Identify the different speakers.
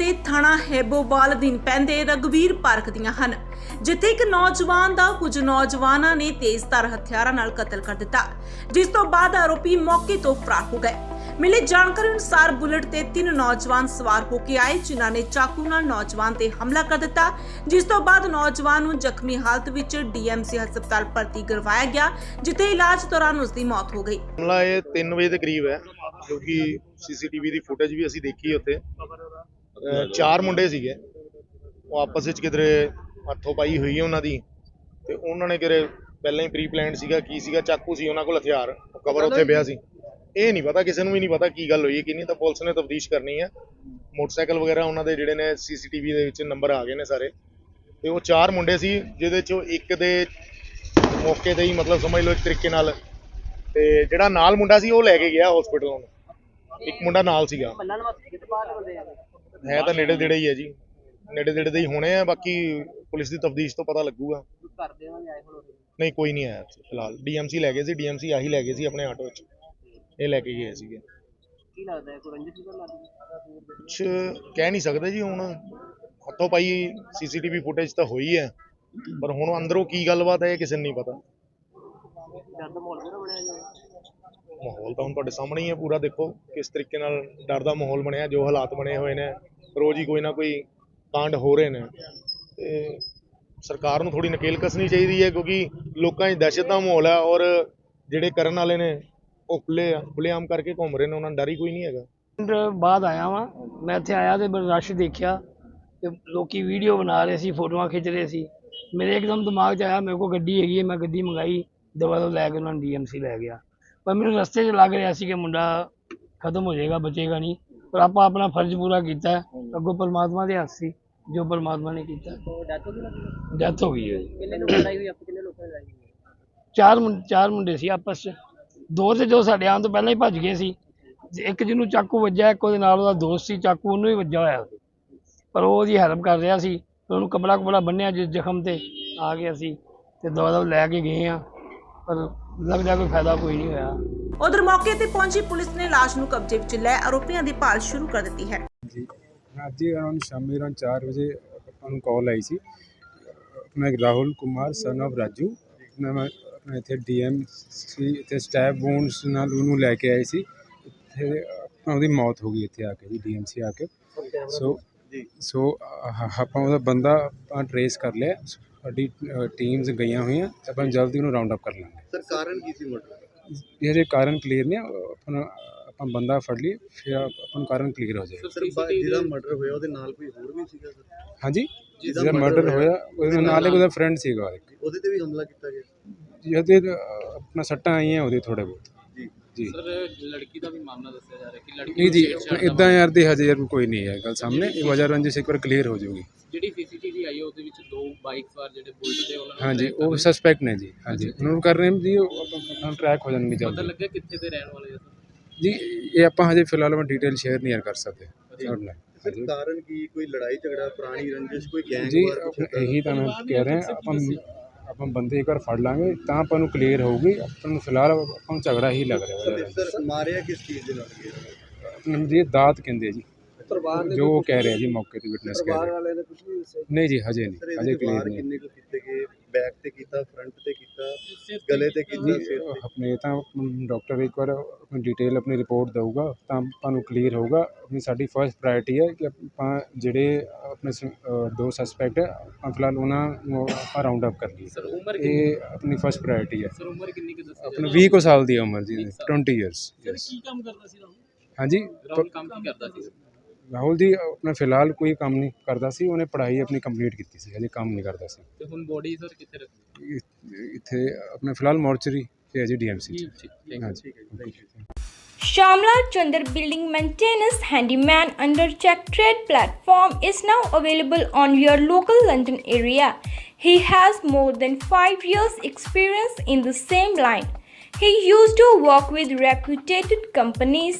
Speaker 1: ਦੇ ਥਾਣਾ ਹੈਬੋਵਾਲ ਅਧੀਨ ਪੈਂਦੇ ਰਗਵੀਰ ਪਾਰਕ ਦੀਆਂ ਹਨ, ਜਿੱਥੇ ਇੱਕ ਨੌਜਵਾਨ ਦਾ ਕੁਝ ਨੌਜਵਾਨਾਂ ਨੇ ਤੇਜ਼ਧਾਰ ਹਥਿਆਰਾਂ ਨਾਲ ਕਤਲ ਕਰ ਦਿੱਤਾ, ਜਿਸ ਤੋਂ ਬਾਅਦ ਆਰੋਪੀ ਮੌਕੇ ਤੋਂ ਫਰਾਰ ਹੋ ਗਏ। ਮਿਲੀ ਜਾਣਕਾਰੀ ਅਨੁਸਾਰ ਬੁਲਟ ਤੇ ਤਿੰਨ ਨੌਜਵਾਨ ਸਵਾਰ ਹੋ ਕੇ ਆਏ, ਜਿਨ੍ਹਾਂ ਨੇ ਚਾਕੂ ਨਾਲ ਨੌਜਵਾਨ ਤੇ ਹਮਲਾ ਕਰ ਦਿੱਤਾ, ਜਿਸ ਤੋਂ ਬਾਅਦ ਨੌਜਵਾਨ ਨੂੰ ਜ਼ਖਮੀ ਹਾਲਤ ਵਿੱਚ ਡੀਐਮਸੀ ਹਸਪਤਾਲ ਭਰਤੀ ਕਰਵਾਇਆ ਗਿਆ, ਜਿੱਥੇ ਇਲਾਜ ਦੌਰਾਨ ਉਸ ਦੀ ਮੌਤ ਹੋ ਗਈ।
Speaker 2: ਮਾਮਲਾ ਇਹ 3 ਵਜੇ ਦੇ ਕਰੀਬ ਹੈ ਕਿਉਂਕਿ ਸੀਸੀਟੀਵੀ ਦੀ ਫੁਟੇਜ ਵੀ ਅਸੀਂ ਦੇਖੀ ਉੱਥੇ। ਚਾਰ ਮੁੰਡੇ ਸੀਗੇ। ਉਹ ਆਪਸ ਵਿੱਚ ਕਿਧਰੇ ਹੱਥੋਂ ਪਾਈ ਹੋਈ ਹੈ ਉਹਨਾਂ ਦੀ। ਤੇ ਉਹਨਾਂ ਨੇ ਕਿਰੇ ਪਹਿਲਾਂ ਹੀ ਪ੍ਰੀ ਪਲਾਨਡ ਸੀਗਾ ਕੀ ਸੀਗਾ ਚਾਕੂ ਸੀ ਉਹਨਾਂ ਕੋਲ ਹਥਿਆਰ। ਉਹ ਕਵਰ ਉੱਥੇ ਪਿਆ ਸੀ। ਇਹ ਨਹੀਂ ਪਤਾ ਕਿਸੇ ਨੂੰ ਵੀ ਨਹੀਂ ਪਤਾ ਕੀ ਗੱਲ ਹੋਈ ਹੈ ਕਿ ਨਹੀਂ। ਤਾਂ ਪੁਲਿਸ ਨੇ ਤਫਤੀਸ਼ ਕਰਨੀ ਹੈ। ਮੋਟਰਸਾਈਕਲ ਵਗੈਰਾ ਉਹਨਾਂ ਦੇ ਜਿਹੜੇ ਨੇ ਸੀਸੀਟੀਵੀ ਦੇ ਵਿੱਚ ਨੰਬਰ ਆ ਗਏ ਨੇ ਸਾਰੇ। ਤੇ ਉਹ ਚਾਰ ਮੁੰਡੇ ਸੀ ਜਿਹਦੇ ਚੋਂ ਇੱਕ ਦੇ ਮੌਕੇ ਤੇ ਹੀ ਮਤਲਬ ਸਮਝ ਲਓ ਇੱਕ ਤਰੀਕੇ ਨਾਲ। ਤੇ ਜਿਹੜਾ ਨਾਲ ਮੁੰਡਾ ਸੀ ਉਹ ਲੈ ਕੇ ਗਿਆ ਹਸਪੀਟਲ ਉਹਨੂੰ ਇੱਕ ਮੁੰਡਾ ਨਾਲ ਸੀਗਾ। ਹੈ ਤਾਂ ਨੇੜੇ ਨੇੜੇ ਹੀ ਹੈ ਜੀ। ਨੇੜੇ ਨੇੜੇ ਦੇ ਹੀ ਹੋਣੇ ਆ ਬਾਕੀ ਪੁਲਿਸ ਦੀ ਤਫਤੀਸ਼ ਤੋਂ ਪਤਾ ਲੱਗੂਗਾ। ਨਹੀਂ ਕੋਈ ਨਹੀਂ ਆਇਆ ਫਿਲਹਾਲ। ਡੀਐਮਸੀ ਲੈ ਗਏ ਸੀ ਡੀਐਮਸੀ ਆਹੀ ਲੈ ਗਏ ਸੀ ਆਪਣੇ ਆਟੋ 'ਚ। ਇਹ ਲੈ ਕੇ ਗਏ ਸੀਗੇ।
Speaker 3: ਕੀ ਲੱਗਦਾ ਹੈ ਕੋਈ ਰੰਜਿਸ਼ ਦੀ ਲੱਗਦੀ
Speaker 2: ਕੁਛ ਕਹਿ ਨਹੀਂ ਸਕਦੇ ਜੀ ਹੁਣ। ਹੱਥੋਂ ਪਾਈ ਸੀਸੀਟੀਵੀ ਫੁਟੇਜ ਤਾਂ ਹੋਈ ਹੈ। ਪਰ ਹੁਣ ਅੰਦਰੋਂ ਕੀ ਗੱਲਬਾਤ ਹੈ ਇਹ ਕਿਸੇ ਨੂੰ ਨਹੀਂ ਪਤਾ।
Speaker 3: ਡਰ ਦਾ ਮਾਹੌਲ ਕਿਹੜਾ ਬਣਿਆ ਜੀ?
Speaker 2: ਮਾਹੌਲ ਤਾਂ ਹੁਣ ਤੁਹਾਡੇ ਸਾਹਮਣੇ ਹੀ ਹੈ ਪੂਰਾ, ਦੇਖੋ ਕਿਸ ਤਰੀਕੇ ਨਾਲ ਡਰ ਦਾ ਮਾਹੌਲ ਬਣਿਆ, ਜੋ ਹਾਲਾਤ ਬਣੇ ਹੋਏ ਨੇ, ਰੋਜ਼ ਹੀ ਕੋਈ ਨਾ ਕੋਈ ਕਾਂਡ ਹੋ ਰਹੇ ਨੇ। ਤੇ ਸਰਕਾਰ ਨੂੰ ਥੋੜੀ ਨਕੇਲ ਕੱਸਣੀ ਚਾਹੀਦੀ ਹੈ, ਕਿਉਂਕਿ ਲੋਕਾਂ 'ਚ ਦਹਿਸ਼ਤ ਦਾ ਮਾਹੌਲ ਹੈ ਔਰ ਜਿਹੜੇ ਕਰਨ ਵਾਲੇ ਨੇ, ਉਹ ਖੁੱਲੇ ਆ ਖੁੱਲੇਆਮ ਕਰਕੇ ਘੁੰਮ ਰਹੇ ਨੇ, ਉਹਨਾਂ ਨੂੰ ਡਰ ਹੀ ਕੋਈ ਨਹੀਂ ਹੈਗਾ।
Speaker 4: ਬਾਅਦ ਆਇਆ ਵਾਂ, ਮੈਂ ਇੱਥੇ ਆਇਆ ਤੇ ਰਸ਼ ਦੇਖਿਆ ਤੇ ਲੋਕੀ ਵੀਡੀਓ ਬਣਾ ਰਹੇ ਸੀ, ਫੋਟੋਆਂ ਖਿੱਚ ਰਹੇ ਸੀ। ਮੇਰੇ ਇੱਕਦਮ ਦਿਮਾਗ 'ਚ ਆਇਆ, ਮੇਰੇ ਕੋਲ ਗੱਡੀ ਹੈਗੀ ਹੈ, ਮੈਂ ਗੱਡੀ ਮੰਗਾਈ ਦਵਾ ਦੋ ਲੈ ਕੇ ਉਹਨਾਂ ਨੂੰ ਡੀਐਮਸੀ ਲੈ ਗਿਆ। ਪਰ ਮੈਨੂੰ ਰਸਤੇ 'ਚ ਲੱਗ ਰਿਹਾ ਸੀ ਕਿ ਮੁੰਡਾ ਖਤਮ ਹੋ ਜਾਏਗਾ ਬਚੇਗਾ ਨਹੀਂ। ਪਰ ਆਪਾਂ ਆਪਣਾ ਫਰਜ਼ ਪੂਰਾ ਕੀਤਾ। ਅੱਗੋਂ ਪਰਮਾਤਮਾ ਦੇ ਹੱਥ ਸੀ ਜੋ ਪਰਮਾਤਮਾ ਨੇ ਕੀਤਾ।
Speaker 3: ਡੈਥ ਹੋ ਗਈ
Speaker 4: ਹੋ ਗਈ ਹੈ ਜੀ।
Speaker 3: ਕਿੰਨੇ ਲੋਕ ਲੜਾਈ ਹੋਈ ਆਪੇ ਕਿੰਨੇ ਲੋਕਾਂ ਦੀ ਲੜਾਈ ਹੋਈ
Speaker 4: ਚਾਰ ਮੁੰ- ਚਾਰ ਮੁੰਡੇ ਸੀ ਆਪਸ 'ਚ। ਦੋ ਤੇ ਜੋ ਸਾਡੇ ਆਉਣ ਤੋਂ ਪਹਿਲਾਂ ਹੀ ਭੱਜ ਗਏ ਸੀ। ਇੱਕ ਜਿਹਨੂੰ ਚਾਕੂ ਵੱਜਾ ਇੱਕ ਉਹਦੇ ਨਾਲ ਉਹਦਾ ਦੋਸਤ ਸੀ। ਚਾਕੂ ਉਹਨੂੰ ਹੀ ਵੱਜਾ ਹੋਇਆ ਸੀ। ਪਰ ਉਹ ਉਹਦੀ ਹੈਲਪ ਕਰ ਰਿਹਾ ਸੀ। ਤੇ ਉਹਨੂੰ ਕਪੜਾ ਕੁਪੜਾ ਬੰਨਿਆ ਜਿਸ ਜ਼ਖਮ ਤੇ ਆ ਗਿਆ ਸੀ। ਤੇ ਦਵਾ ਦਵਾ ਲੈ ਕੇ ਗਏ ਆ। ਪਰ ਲੱਗਦਾ ਕੋਈ ਫਾਇਦਾ ਕੋਈ ਨਹੀਂ ਹੋਇਆ।
Speaker 1: ਉਧਰ ਮੌਕੇ ਤੇ ਪਹੁੰਚੀ ਪੁਲਿਸ ਨੇ ਲਾਸ਼ ਨੂੰ ਕਬਜ਼ੇ ਵਿੱਚ ਲੈ ਆਰੋਪੀਆਂ ਦੀ ਭਾਲ ਸ਼ੁਰੂ ਕਰ ਦਿੱਤੀ ਹੈ।
Speaker 5: ਜੀ। ਅੱਜ ਅਰਾਊਂਡ ਸ਼ਾਮੀ ਅਰਾਊਂਡ 4 ਵਜੇ ਆਪਾਂ ਨੂੰ ਕਾਲ ਆਈ ਸੀ। ਮੈਂ ਰਾਹੁਲ ਕੁਮਾਰ ਸਨ of ਰਾਜੂ। ਆਪਣਾ ਮੈਂ ਆਪਣਾ ਇੱਥੇ ਡੀਐਮ ਸੀ ਇੱਥੇ ਸਟੈਪ ਵੂਨਸ ਨਾਲ ਉਹਨੂੰ ਲੈ ਕੇ ਆਏ ਸੀ। ਇੱਥੇ ਆਪਣਾ ਉਹਦੀ ਮੌਤ ਹੋ ਗਈ ਇੱਥੇ ਆ ਕੇ ਜੀ ਡੀਐਮਸੀ ਆ ਕੇ। ਸੋ ਸੋ ਆਪਾਂ ਉਹਦਾ ਬੰਦਾ ਆਪਾਂ ਟਰੇਸ ਕਰ ਲਿਆ। ਸਾਡੀ ਟੀਮਸ ਗਈਆਂ ਹੋਈਆਂ ਆਪਾਂ ਜਲਦੀ ਉਹਨੂੰ ਰਾਉਂਡ ਅਪ ਕਰ ਲਾਂਗੇ।
Speaker 6: ਸਰ ਕਾਰਨ ਕੀ ਸੀ ਮਰਡਰ
Speaker 5: ਇਹ ਜੇ ਕਾਰਨ ਕਲੀਅਰ ਨਹੀਂ ਆਪਣਾ ਆਪਾਂ ਬੰਦਾ ਫੜ ਲਈ ਫਿਰ ਆਪਾਂ ਕਾਰਨ ਕਲੀਅਰ ਹੋ ਜਾਏਗਾ।
Speaker 6: ਸਰ ਜਿਹਦਾ ਮਰਡਰ ਹੋਇਆ ਉਹਦੇ ਨਾਲ ਕੋਈ ਹੋਰ ਵੀ ਸੀਗਾ ਸਰ?
Speaker 5: ਹਾਂਜੀ?
Speaker 6: murder
Speaker 5: ਮਰਡਰ
Speaker 6: ਹੋਇਆ,
Speaker 5: ਉਹਦੇ ਨਾਲ ਇੱਕ ਉਹਦਾ ਫਰੈਂਡ ਸੀਗਾ
Speaker 6: ਉਹਦੇ ਤੇ ਵੀ ਹਮਲਾ ਕੀਤਾ ਗਿਆ?
Speaker 5: ਜਿਹਦੇ ਆਪਣਾ ਸੱਟਾਂ ਆਈਆਂ ਉਹਦੇ ਥੋੜੇ ਬਹੁਤ।
Speaker 6: ਜੀ।
Speaker 5: ਜੀ
Speaker 7: ਸਰ ਲੜਕੀ ਦਾ ਵੀ ਮਾਮਲਾ ਦੱਸਿਆ ਜਾ ਰਿਹਾ ਕਿ ਲੜਕੀ
Speaker 5: ਨਹੀਂ ਜੀ
Speaker 7: ਨੂੰ ਛੇੜਛਾੜ ਦਾ
Speaker 5: ਇਦਾਂ ਯਾਰ ਦੀ ਹਜੇ ਯਾਰ ਕੋਈ ਨਹੀਂ ਹੈ ਗੱਲ ਸਾਹਮਣੇ। ਇਹ ਵਜ੍ਹਾ ਰੰਜਿਸ਼ ਇੱਕ ਵਾਰ ਕਲੀਅਰ ਹੋ ਜਾਊਗੀ।
Speaker 7: ਜਿਹੜੀ ਸੀਸੀਟੀਵੀ ਆਈ ਹੈ ਉਹਦੇ ਵਿੱਚ ਦੋ ਬਾਈਕ ਸਵਾਰ ਜਿਹੜੇ ਬੁਲਟ ਤੇ ਉਹਨਾਂ ਨੂੰ
Speaker 5: ਹਾਂਜੀ
Speaker 7: track ਕਰ
Speaker 5: ਉਹ
Speaker 7: ਰਹੇ
Speaker 5: ਸਸਪੈਕਟ ਨੇ ਜੀ। ਹਾਂਜੀ ਉਹਨਾਂ ਨੂੰ ਕਰ ਰਹੇ ਨੇ ਜੀ ਉਹ ਆਪਣਾ ਟਰੈਕ ਹੋ ਜਾਣਗੇ
Speaker 7: ਪਤਾ
Speaker 5: ਜਲਦੀ।
Speaker 7: ਲੱਗਿਆ ਕਿੱਥੇ ਦੇ ਰਹਿਣ ਵਾਲੇ ਆ ਸਰ?
Speaker 5: ਜੀ ਇਹ ਆਪਾਂ ਹਜੇ ਫਿਲਹਾਲ ਮੈਂ ਡਿਟੇਲ ਸ਼ੇਅਰ ਨਹੀਂ ਯਾਰ ਕਰ ਸਕਦੇ। ਤੁਹਾਡੇ ਨਾਲ।
Speaker 6: ਕਾਰਨ ਕੀ? ਕੋਈ ਲੜਾਈ ਝਗੜਾ ਪੁਰਾਣੀ ਰੰਜਿਸ਼ ਕੋਈ ਗੈਂਗ
Speaker 5: ਜੀ
Speaker 6: ਵਾਰ ਦਾ?
Speaker 5: ਇਹੀ ਤਾਂ ਮੈਂ ਕਹਿ ਰਿਹਾ ਆਪਾਂ ਆਪਾਂ ਬੰਦੇ ਇੱਕ ਵਾਰ ਫੜ ਲਾਂਗੇ ਤਾਂ ਆਪਾਂ ਨੂੰ ਕਲੀਅਰ ਹੋਊਗੀ ਆਪਾਂ ਨੂੰ ਫਿਲਹਾਲ ਆਪਾਂ ਨੂੰ ਝਗੜਾ ਹੀ ਲੱਗ ਰਿਹਾ
Speaker 6: ਸਰ ਮਾਰਿਆ ਕਿਸ ਚੀਜ਼ ਦੇ ਨਾਲ ਗਿਆ?
Speaker 5: ਜੀ ਦਾਤ ਕਹਿੰਦੇ ਆ ਜੀ।
Speaker 3: ਪਰਿਵਾਰ
Speaker 5: ਜੋ ਉਹ ਕਹਿ ਰਹੇ ਆ ਜੀ ਮੌਕੇ ਤੇ ਵਿਟਨੈਸ ਕਹਿ ਰਹੇ। ਆ।
Speaker 3: ਵਾਲੇ ਨੇ ਕੁਝ ਨਹੀਂ
Speaker 5: ਜੀ ਹਜੇ ਨਹੀਂ ਹਜੇ ਕਲੀਅਰ ਨਹੀਂ
Speaker 6: ਕਿੰਨੇ ਕੁ ਕੀਤੇ ਗਏ? ਬੈਕ ਤੇ ਕੀਤਾ ਫਰੰਟ ਤੇ ਕੀਤਾ ਗਲੇ ਤੇ ਕੀਤਾ
Speaker 5: ਜੀ
Speaker 6: ਸਿਰ ਤੇ
Speaker 5: ਆਪਣੇ ਤਾਂ ਡਾਕਟਰ ਇੱਕ ਵਾਰ ਆਪਣੀ ਡਿਟੇਲ ਆਪਣੀ ਰਿਪੋਰਟ ਦਊਗਾ ਤਾਂ ਆਪਾਂ ਨੂੰ ਕਲੀਅਰ ਹੋਊਗਾ। ਆਪਣੀ ਸਾਡੀ ਫਰਸਟ ਪ੍ਰਾਇੋਰਟੀ ਹੈ ਕਿ ਆਪਾਂ ਜਿਹੜੇ ਆਪਣੇ ਦੋ ਸਸਪੈਕਟ ਹੈ ਆਪਾਂ ਫਿਲਹਾਲ ਉਹਨਾਂ ਨੂੰ ਆਪਾਂ ਰਾਉਂਡ ਅਪ ਕਰ ਲਈਏ।
Speaker 7: ਸਰ ਉਮਰ ਕਿੰਨੀ?
Speaker 5: ਇਹ ਆਪਣੀ ਫਰਸਟ ਪ੍ਰਾਇੋਰਟੀ ਹੈ।
Speaker 7: ਸਰ ਉਮਰ ਕਿੰਨੀ ਕੁ ਦੱਸਿਆ
Speaker 5: ਆਪਣੇ 20 ਕੋ ਸਾਲ ਦੀ ਉਮਰ ਜੀ 20 ਇਅਰਸ
Speaker 7: ਕੀ ਕੰਮ ਕਰਦਾ ਸੀ ਰਾਹੁਲ?
Speaker 5: ਹਾਂਜੀ?
Speaker 7: ਰਾਹੁਲ ਕੰਮ ਕੀ ਕਰਦਾ ਸੀ?
Speaker 5: ਰਾਹੁਲ ਜੀ ਆਪਣਾ ਫਿਲਹਾਲ ਕੋਈ ਕੰਮ ਨਹੀਂ ਕਰਦਾ ਸੀ ਉਹਨੇ ਪੜ੍ਹਾਈ ਆਪਣੀ ਕੰਪਲੀਟ ਕੀਤੀ ਸੀ ਹਜੇ ਕੰਮ ਨਹੀਂ ਕਰਦਾ ਸੀ
Speaker 7: ਤੇ ਹੁਣ ਬੋਡੀ ਸਰ ਕਿੱਥੇ ਰੱਖੀ
Speaker 5: ਇ- ਇੱਥੇ ਆਪਣੇ ਫਿਲਹਾਲ ਮੋਰਚਰੀ ਤੇ ਅਜੇ ਡੀਐਮਸੀ
Speaker 7: ਠੀਕ ਠੀਕ thank you.
Speaker 5: ਹਾਂਜੀ
Speaker 8: Shamla Chandar Building Maintenance Handyman under Check Trade platform is now available on your local London area. He has more than 5 years experience in the same line. He used to work with reputed companies,